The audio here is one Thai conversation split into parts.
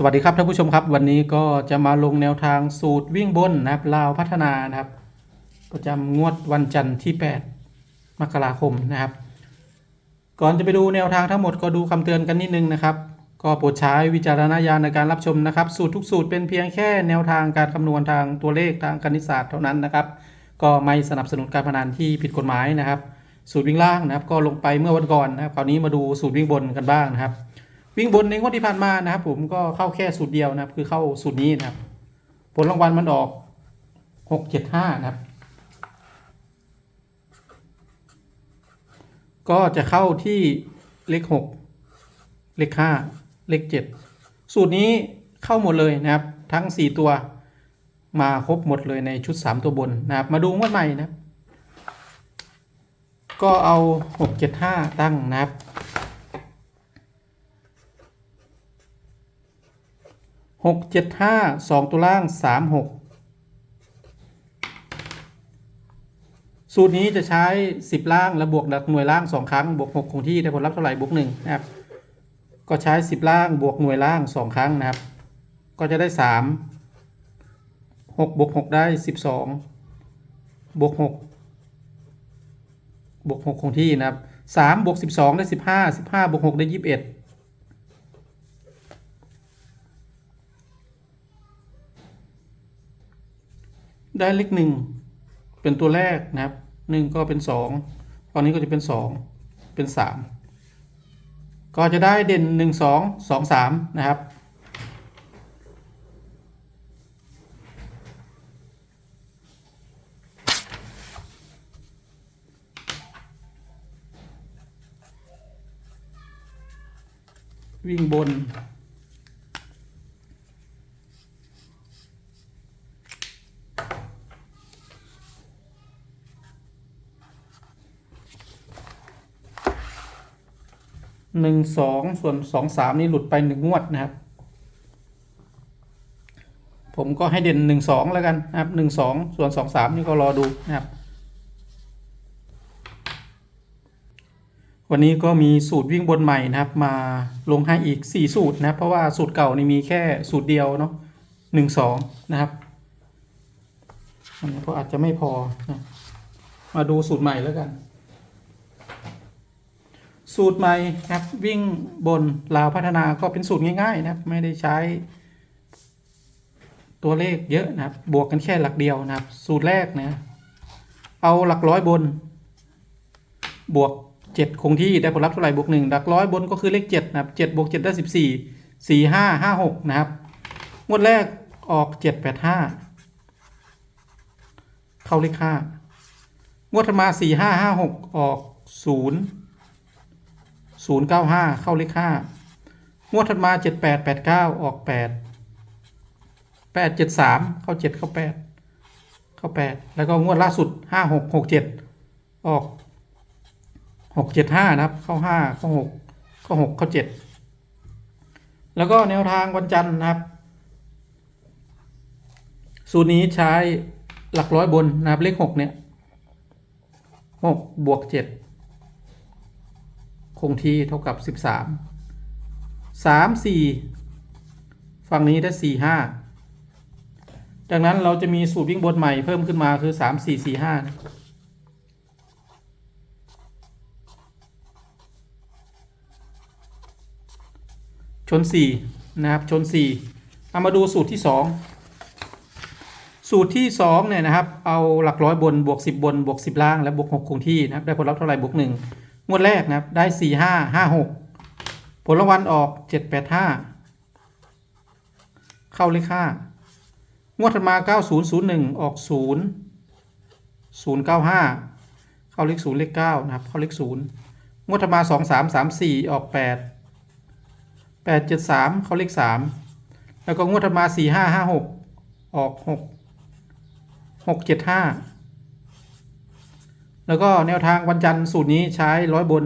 สวัสดีครับท่านผู้ชมครับ วันนี้ก็จะมาลงแนวทางสูตรวิ่งบนนะครับลาวพัฒนานะครับประจำงวดวันจันทร์ที่ 8 มกราคมนะครับ ก่อนจะไปดูแนวทางทั้งหมดก็ดูคำเตือนกันนิดนึงนะครับ ก็โปรดใช้วิจารณญาณในการรับชมนะครับ สูตรทุกสูตรเป็นเพียงแค่แนวทางการคำนวณทางตัวเลขทางคณิตศาสตร์เท่านั้นนะครับ ก็ไม่สนับสนุนการพนันที่ผิดกฎหมายนะครับ สูตรวิ่งล่างนะครับ ก็ลงไปเมื่อวันก่อนนะครับคราวนี้มาดูสูตรวิ่งบนกันบ้างนะครับ วิ่งบนในงวดที่ผ่านมานะครับ ผมก็เข้าแค่สูตรเดียวนะครับ คือเข้าสูตรนี้นะครับ ผลรางวัลมันออกหกเจ็ดห้านะครับ ก็จะเข้าที่เลขหกเลขห้าเลขเจ็ดสูตรนี้เข้าหมดเลยนะครับ ทั้งสี่ตัวมาครบหมดเลยในชุดสามตัวบนนะครับ มาดูงวดใหม่นะครับก็เอาหกเจ็ดห้าตั้งนะครับ หกเจ็ดห้าสองตัวล่างสามหกสูตรนี้จะใช้สิบล่างและบวกดักหน่วยล่างสองครั้งบวกหกคงที่ได้ผลลัพธ์เท่าไหร่บวกหนึ่งนะครับ ก็ใช้สิบล่างบวกหน่วยล่างสองครั้งนะครับ ก็จะได้สามหกบวกหกได้สิบสองบวกหกบวกหกคงที่นะครับสามบวกสิบสองได้สิบห้าสิบห้าบวกหกได้ยี่สิบเอ็ด ได้เลขหนึ่งเป็นตัวแรกนะครับหนึ่งก็เป็นสองตอนนี้ก็จะเป็นสองเป็นสามก็จะได้เด่นหนึ่งสองสองสามนะครับวิ่งบน หนึ่งสองส่วนสองสามนี่หลุดไปหนึ่งงวดนะครับ ผมก็ให้เด่นหนึ่งสองแล้วกันนะครับหนึ่งสองส่วนสองสามนี่ก็รอดูนะครับ วันนี้ก็มีสูตรวิ่งบนใหม่นะครับ มาลงให้อีกสี่สูตรนะครับ เพราะว่าสูตรเก่านี่มีแค่สูตรเดียวเนาะหนึ่งสองนะครับอันนี้ก็อาจจะไม่พอนะมาดูสูตรใหม่แล้วกัน สูตรใหม่นะครับวิ่งบนลาวพัฒนาก็เป็นสูตรง่ายๆนะครับ ไม่ได้ใช้ ตัวเลขเยอะนะครับ บวกกันแค่หลักเดียวนะครับ สูตรแรกนะเอาหลักร้อยบน บวกเจ็ดคงที่ได้ผลลัพธ์เท่าไหร่บวกหนึ่งหลักร้อยบนก็คือเลขเจ็ดนะครับเจ็ดบวกเจ็ดได้สิบสี่สี่ห้าห้าหกนะครับงวดแรกออกเจ็ดแปดห้าเข้าเลขห้างวดถัดมาสี่ห้าห้าหกออกศู นย์ศูนย์เก้าห้าเข้าเลขห้างวดถัดมาเจ็ดแปดแปดเก้าออกแปดแปดเจ็ดสามเข้าเจ็ดเข้าแปดเข้าแปดแล้วก็งวดล่าสุดห้าหกหกเจ็ดออกหกเจ็ดห้านะครับ เข้าห้าเข้าหกเข้าหกเข้าเจ็ดแล้วก็แนวทางวันจันทร์นะครับ สูตรนี้ใช้หลักร้อยบนนะครับเลขหกเนี่ยหกบวกเจ็ด คงที่เท่ากับสิบสามสามสี่ฝั่งนี้ได้สี่ห้าดังนั้นเราจะมีสูตรวิ่งบนใหม่เพิ่มขึ้นมาคือสามสี่สี่ห้าชนสี่นะครับ ชนสี่เอามาดูสูตรที่สองสูตรที่สองเนี่ยนะครับ เอาหลักร้อยบนบวกสิบบนบวกสิบล่าง และบวกหกคงที่นะครับ ได้ผลลัพธ์เท่าไหร่บวกหนึ่ งวดแรกนะครับ ได้สี่ห้าห้าหกผลรางวัลออกเจ็ดแปดห้าเข้าเลขห้างวดถัดมาเก้าศูนย์ศูนย์หนึ่งออกศูนย์ศูนย์เก้าห้าเข้าเลขศูนย์เลขเก้านะครับ เข้าเลขศูนย์งวดถัดมาสองสามสามสี่ออกแปดแปดเจ็ดสามเข้าเลขสามแล้วก็งวดถัดมาสี่ห้าห้าหกออกหกหกเจ็ดห้า แล้วก็แนวทางวันจันทร์สูตรนี้ใช้ร้อยบน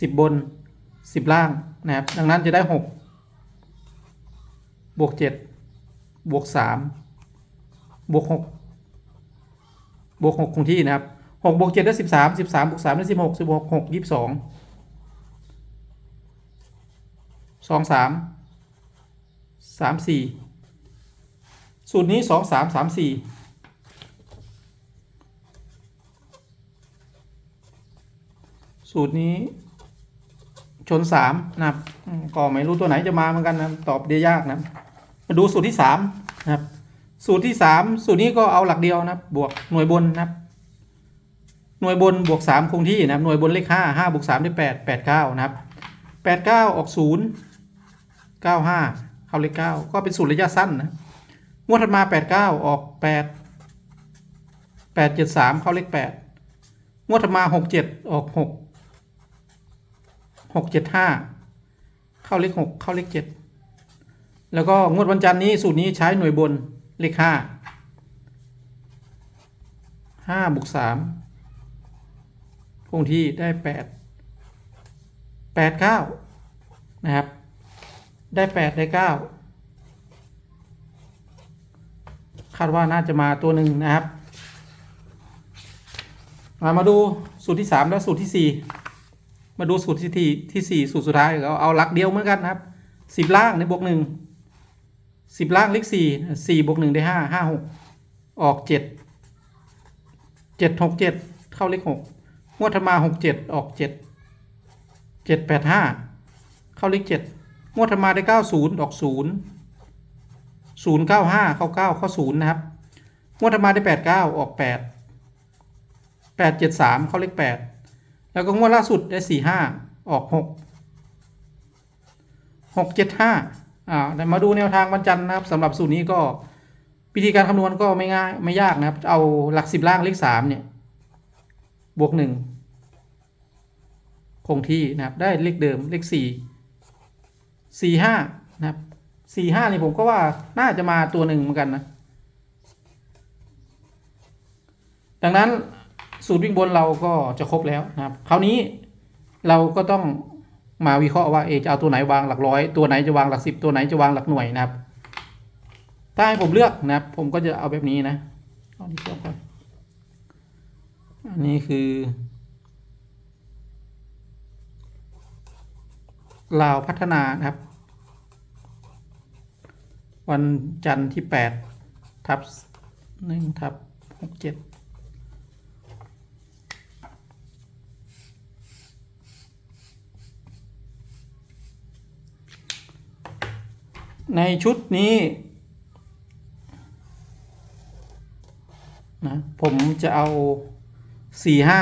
สิบบนสิบล่างนะครับดังนั้นจะได้หกบวกเจ็ดบวกสามบวกหกบวกหกคงที่นะครับหกบวกเจ็ดได้สิบสามสิบสามบวกสามได้สิบหกสิบหกหกยี่สิบสองสองสามสามสี่สูตรนี้สองสามสามสี่ สูตรนี้ ชนสามนะครับอืมก็ไม่รู้ตัวไหนจะมาเหมือนกันนะตอบได้ยยากนะมาดูสูตรที่สามนะครับ สูตรที่สามสูตรนี้ก็เอาหลักเดียวนะครับบวกหน่วยบนนะครับ หน่วยบนบวกสามคงที่นะครับ หน่วยบนเลขห้าห้าบวกสามได้แปดแปดเก้านะครับแปดเก้าออกศูนย์เก้าห้าเข้าเลขเก้าก็เป็นสูตรระยะสั้นนะงวดถัดมาแปดเก้าออกแปดแปดเจ็ดสามเข้าเลขแปดงวดถัดมาหกเจ็ดออกหก หกเจ็ดห้าเข้าเลขหกเข้าเลขเจ็ดแล้วก็งวดวันจันทร์นี้สูตรนี้ใช้หน่วยบนเลขห้าห้าบวกสามคงที่ได้แปดแปดเก้านะครับ ได้แปดได้เก้าคาดว่าน่าจะมาตัวหนึ่งนะครับ มามาดูสูตรที่สามแล้วสูตรที่สี่ มาดูสูตรที่ที่ที่สี่สูตรสุดท้ายเอาเอาหลักเดียวเหมือนกันนะครับสิบล่างในบวกหนึ่งสิบล่างเลขสี่สี่บวกหนึ่งได้ห้าห้าหกออกเจ็ดเจ็ดหกเจ็ดเข้าเลขหกงวดธรรมาหกเจ็ดออกเจ็ดเจ็ดแปดห้าเข้าเลขเจ็ดงวดธรรมาได้เก้าศูนย์ออกศูนย์ศูนย์เก้าห้าเข้าเก้าเข้าศูนย์นะครับงวดธรรมาได้แปดเก้าออกแปดแปดเจ็ดสามเข้าเลขแปด แล้วก็งวดล่าสุดได้สี่ห้าออกหกหกเจ็ดห้าอ่าเดี๋ยวมาดูแนวทางวันจันทร์นะครับสำหรับสูตรนี้ก็วิธีการคำนวณก็ไม่ง่ายไม่ยากนะครับ เอาหลักสิบล่างเลขสามเนี่ย บวกหนึ่งคงที่นะครับ ได้เลขเดิมเลขสี่สี่ห้านะครับสี่ห้านี่ผมก็ว่าน่าจะมาตัวหนึ่งเหมือนกันนะ ดังนั้น สูตรวิ่งบนเราก็จะครบแล้วนะครับคราวนี้เราก็ต้องมาวิเคราะห์ว่าเอจะเอาตัวไหนวางหลักร้อยตัวไหนจะวางหลักสิบตัวไหนจะวางหลักหน่วยนะครับ ถ้าให้ผมเลือกนะครับ ผมก็จะเอาแบบนี้นะเอาดีกว่าก่อนอันนี้คือลาวพัฒนานะครับ วันจันทร์ที่แปดทับหนึ่งทับหกเจ็ด ในชุดนี้นะผมจะเอาสี่ห้า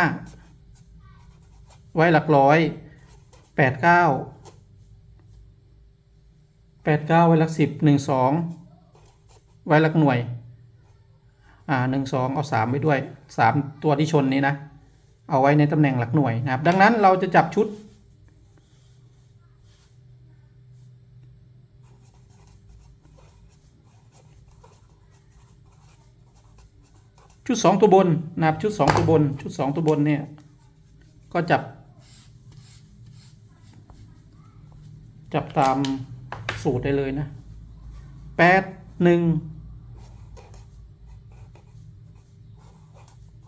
ไว้หลักร้อยแปดเก้าแปดเก้าไว้หลักสิบหนึ่งสองไว้หลักหน่วย อ่าหนึ่งสองเอาสามไว้ด้วยสามตัวที่ชนนี้นะ เอาไว้ในตำแหน่งหลักหน่วยนะครับ ดังนั้นเราจะจับชุด ชุดสองตัวบนนะครับชุดสองตัวบน ชุดสองตัวบนเนี่ยก็จับ จับตามสูตรได้เลยนะแปดหนึ่ง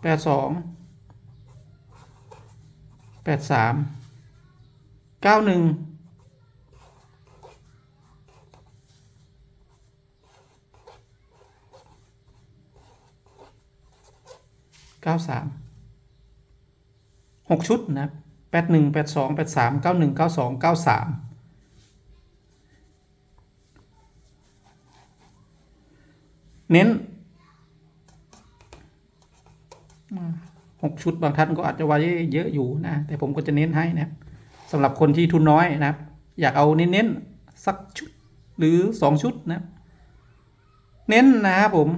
แปดสองแปดสามเก้าหนึ่ง เก้าสามหกชุดนะแปดหนึ่งแปดสองแปดสามเก้าหนึ่งเก้าสองเก้าสามเน้นหกชุดบางท่านก็อาจจะไว้เยอะอยู่นะ แต่ผมก็จะเน้นให้นะครับสำหรับคนที่ทุนน้อยนะครับ อยากเอาเน้นๆสักชุดหรือสองชุดนะ เน้นนะครับผม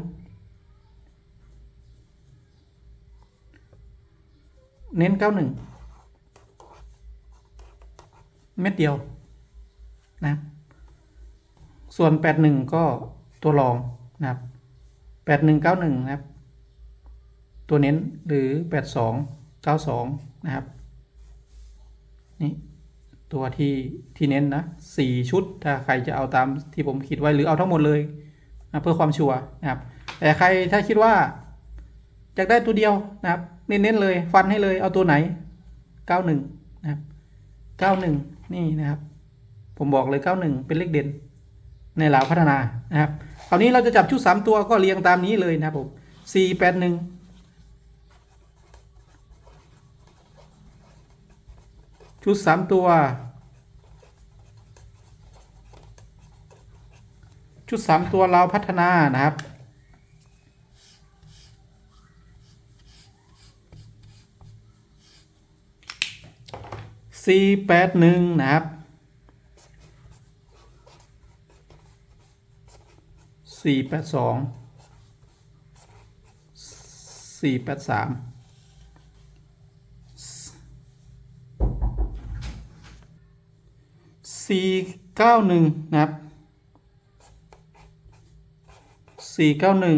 เน้นเก้าหนึ่งเม็ดเดียวนะส่วนแปดหนึ่งก็ตัวรองนะครับแปดหนึ่งเก้าหนึ่งนะครับ ตัวเน้นหรือแปดสองเก้าสองนะครับนี่ตัวที่ที่เน้นนะสี่ชุด ถ้าใครจะเอาตามที่ผมคิดไว้หรือเอาทั้งหมดเลยนะเพื่อความชัวร์นะครับ แต่ใครถ้าคิดว่าอยากได้ตัวเดียวนะครับ เน้นๆเลย ฟันให้เลย เอาตัวไหนเก้าหนึ่งนะครับเก้าหนึ่งนี่นะครับ ผมบอกเลยเก้าหนึ่งเป็นเลขเด่น ในลาวพัฒนานะครับคราวนี้เราจะจับชุด 3 ตัวก็เรียงตามนี้เลยนะครับผมสี่แปดหนึ่งชุด 3 ตัว ชุด 3 ตัวเราวพัฒนานะครับ สี่แปดหนึ่งนะครับสี่แปดสองสี่แปดสามสี่เก้าหนึ่งนะครับสี่เก้าหนึ่ง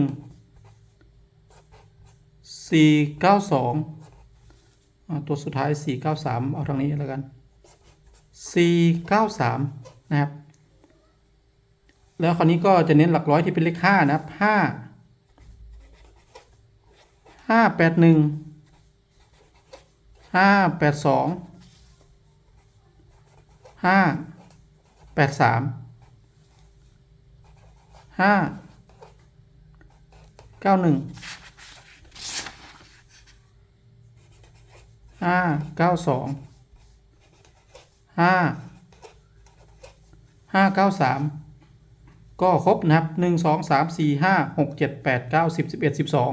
สี่เก้าสอง ตัวสุดท้าย 493 เอาทางนี้แล้วกัน 493 นะครับ แล้วคราวนี้ก็จะเน้นหลักร้อยที่เป็นเลข 5 นะครับ 5 581 582 583 5 ห้าเก้าสองห้าห้าเก้าสามก็ครบนะครับหนึ่งสองสามสี่ห้าหกเจ็ดแปดเก้าสิบสิบเอ็ดสิบสอง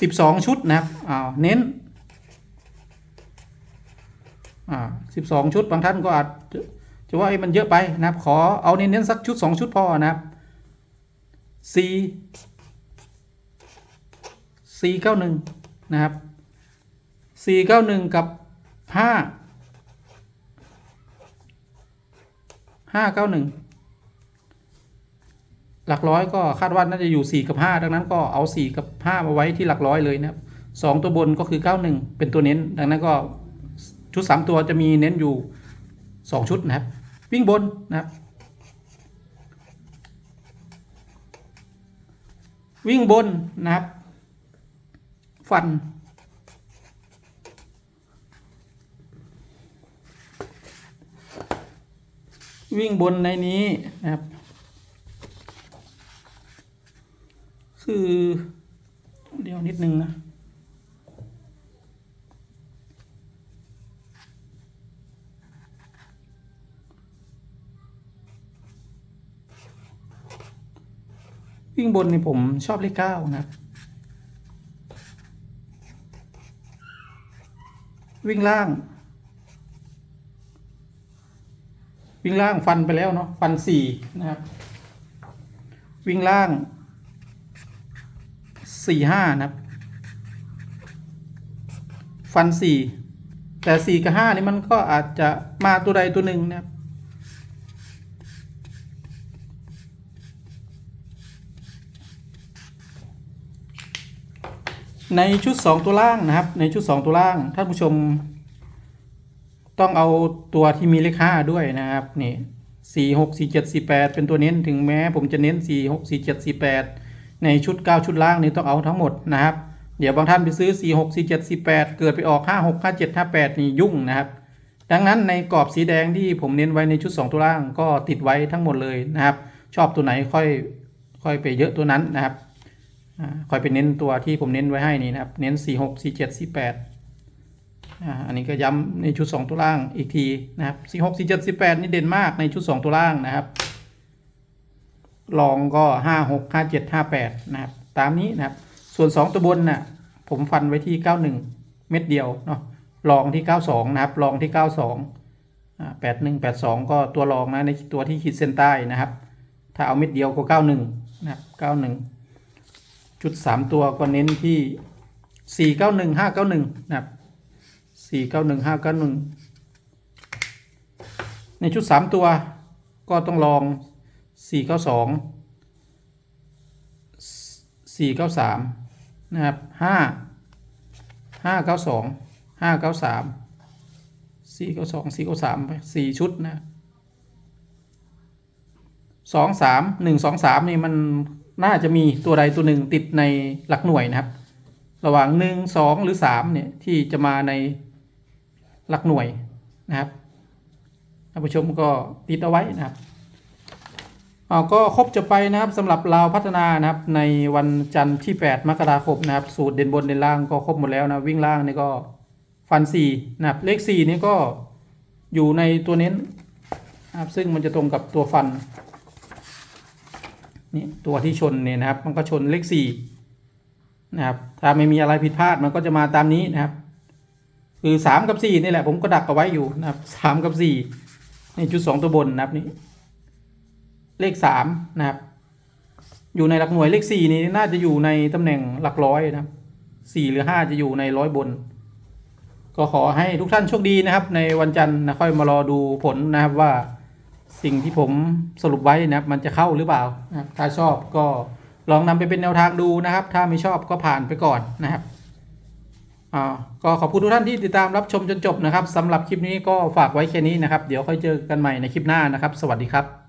สิบสองชุดนะครับอ้าวเน้นอ่าสิบสองชุดบางท่านก็อาจจะจะว่าเอ้มันเยอะไปนะครับ ขอเอาเน้นๆสักชุดสองชุดพอนะครับสี่สี่เก้าหนึ่งนะครับ สี่เก้าหนึ่งกับห้าห้าเก้าหนึ่งหลักร้อยก็คาดว่าน่าจะอยู่สี่กับห้าดังนั้นก็เอาสี่กับห้ามาไว้ที่หลักร้อยเลยนะครับสองตัวบนก็คือเก้าหนึ่งเป็นตัวเน้น ดังนั้นก็ชุดสามตัวจะมีเน้นอยู่สองชุดนะครับ วิ่งบนนะครับ วิ่งบนนะครับ ฟัน วิ่งบนในนี้นะครับ คือเดี๋ยวนิดนึงนะวิ่งบนนี่ผมชอบเลขเก้านะครับวิ่งล่าง วิ่งล่างฟันไปแล้วเนาะฟันสี่นะครับ วิ่งล่างสี่ห้านะครับ ฟันสี่แต่สี่กับห้านี่มันก็อาจจะมาตัวใดตัวหนึ่งนะครับในชุดสองตัวล่างนะครับ ในชุดสองตัวล่างท่านผู้ชม ต้องเอาตัวที่มีเลขห้าด้วยนะครับนี่สี่หกสี่เจ็ดสี่แปดเป็นตัวเน้นถึงแม้ผมจะเน้นสี่หกสี่เจ็ดสี่แปดในชุดเก้าชุดล่างนี่ต้องเอาทั้งหมดนะครับ เดี๋ยวบางท่านไปซื้อสี่หกสี่เจ็ดสี่แปดเกิดไปออกห้าหกห้าเจ็ดห้าแปดนี่ยุ่งนะครับ ดังนั้นในกรอบสีแดงที่ผมเน้นไว้ในชุด2ตัวล่างก็ติดไว้ทั้งหมดเลยนะครับ ชอบตัวไหนค่อยค่อยไปเยอะตัวนั้นนะครับค่อยไปเน้นตัวที่ผมเน้นไว้ให้นี่นะครับ เน้น4 6 4 7 4 8อ่า อันนี้ก็ย้ำในชุด 2 ตัวล่างอีกทีนะครับ4 6 4 7 4 8นี่เด่นมากในชุด 2 ตัวล่างนะครับ ลองก็5 6 5 7 5 8นะครับ ตามนี้นะครับ ส่วน 2 ตัวบนน่ะผมฟันไว้ที่91เม็ดเดียวเนาะลองที่92นะครับ ลองที่92อ่า81 82ก็ตัวรองนะในตัวที่ขีดเส้นใต้นะครับ ถ้าเอาเม็ดเดียวก็91นะครับ91จุด3ตัวก็เน้นที่491 591นะครับ 491 591ในชุด3ตัวก็ต้องลอง492 493นะครับ5 592ห้าเก้าสามสี่เก้าสองสี่เก้าสามไปสี่ชุดนะสองสามหนึ่งสองสามนี่มันน่าจะมีตัวใดตัวหนึ่งติดในหลักหน่วยนะครับ ระหว่างหนึ่งสองหรือสามเนี่ยที่จะมาใน หลักหน่วยนะครับท่านผู้ชมก็ติดเอาไว้นะครับอ่าก็ครบจะไปนะครับสำหรับลาวพัฒนานะครับในวันจันทร์ที่ 8 มกราคมนะครับ สูตรเด่นบนเด่นล่างก็ครบหมดแล้วนะวิ่งล่างนี่ก็ฟัน4นะครับเลข4นี่ก็อยู่ในตัวเน้นนะครับซึ่งมันจะตรงกับตัวฟันนี่ตัวที่ชนเนี่ยนะครับ มันก็ชนเลข4นะครับถ้าไม่มีอะไรผิดพลาดมันก็จะมาตามนี้นะครับ คือสามกับสี่นี่แหละ ผมก็ดักเอาไว้อยู่นะครับสามกับสี่นี่จุดสองตัวบนนะครับนี่เลขสามนะครับ อยู่ในหลักหน่วยเลขสี่นี่น่าจะอยู่ในตำแหน่งหลักร้อยนะครับสี่หรือห้าจะอยู่ในร้อยบน ก็ขอให้ทุกท่านโชคดีนะครับ ในวันจันทร์นะค่อยมารอดูผลนะครับว่าสิ่งที่ผมสรุปไว้นะครับ มันจะเข้าหรือเปล่านะครับถ้าชอบก็ลองนำไปเป็นแนวทางดูนะครับ ถ้าไม่ชอบก็ผ่านไปก่อนนะครับ อ่าก็ขอบคุณทุกท่านที่ติดตามรับชมจนจบนะครับสำหรับคลิปนี้ก็ฝากไว้แค่นี้นะครับ เดี๋ยวค่อยเจอกันใหม่ในคลิปหน้านะครับ สวัสดีครับ